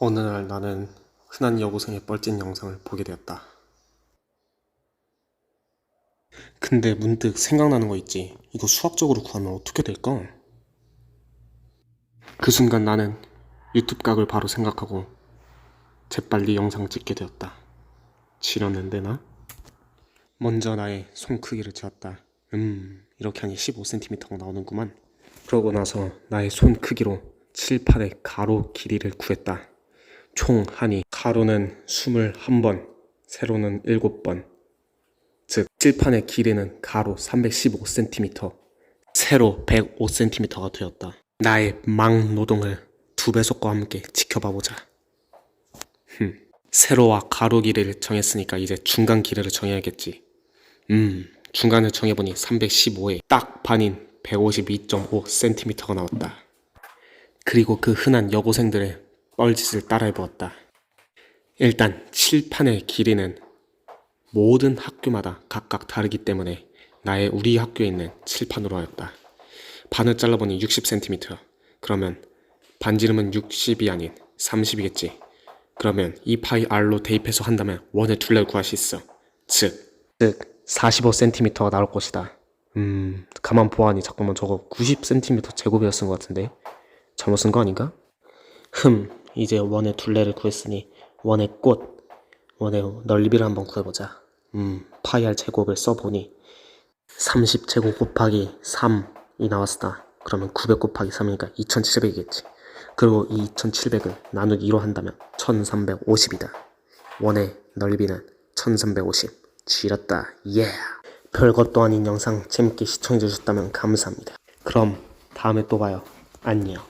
어느 날 나는 흔한 여고생의 뻘찐 영상을 보게 되었다. 근데 문득 생각나는 거 있지. 이거 수학적으로 구하면 어떻게 될까? 그 순간 나는 유튜브 각을 바로 생각하고 재빨리 영상 찍게 되었다. 지렸는데 나? 먼저 나의 손 크기를 재었다. 음, 이렇게 하니 15cm가 나오는구만. 그러고 나서 나의 손 크기로 칠판의 가로 길이를 구했다. 총 하니 가로는 21번, 세로는 7번. 즉 칠판의 길이는 가로 315cm, 세로 105cm가 되었다. 나의 막 노동을 두 배속과 함께 지켜봐 보자. 흠. 세로와 가로 길이를 정했으니까 이제 중간 길이를 정해야겠지. 음, 중간을 정해보니 315에 딱 반인 152.5cm가 나왔다. 그리고 그 흔한 여고생들의 뻘짓을 따라해 보았다. 일단 칠판의 길이는 모든 학교마다 각각 다르기 때문에 나의 우리 학교에 있는 칠판으로 하였다. 반을 잘라보니 60cm. 그러면 반지름은 60이 아닌 30이겠지. 그러면 이 파이 R로 대입해서 한다면 원의 둘레를 구할 수 있어. 즉, 즉 45cm가 나올 것이다. 음, 가만 보아하니 잠깐만 저거 90cm 제곱이라 쓴것 같은데 잘못 쓴 거 아닌가? 흠, 이제 원의 둘레를 구했으니 원의 꽃, 원의 넓이를 한번 구해보자. 음, 파이 R 제곱을 써보니 30제곱 곱하기 3이 나왔다. 그러면 900 곱하기 3이니까 2700이겠지. 그리고 이 2700을 나누기 2로 한다면 1350이다. 원의 넓이는 1350. 지렸다. 예. 별것도 아닌 영상 재밌게 시청해주셨다면 감사합니다. 그럼 다음에 또 봐요. 안녕.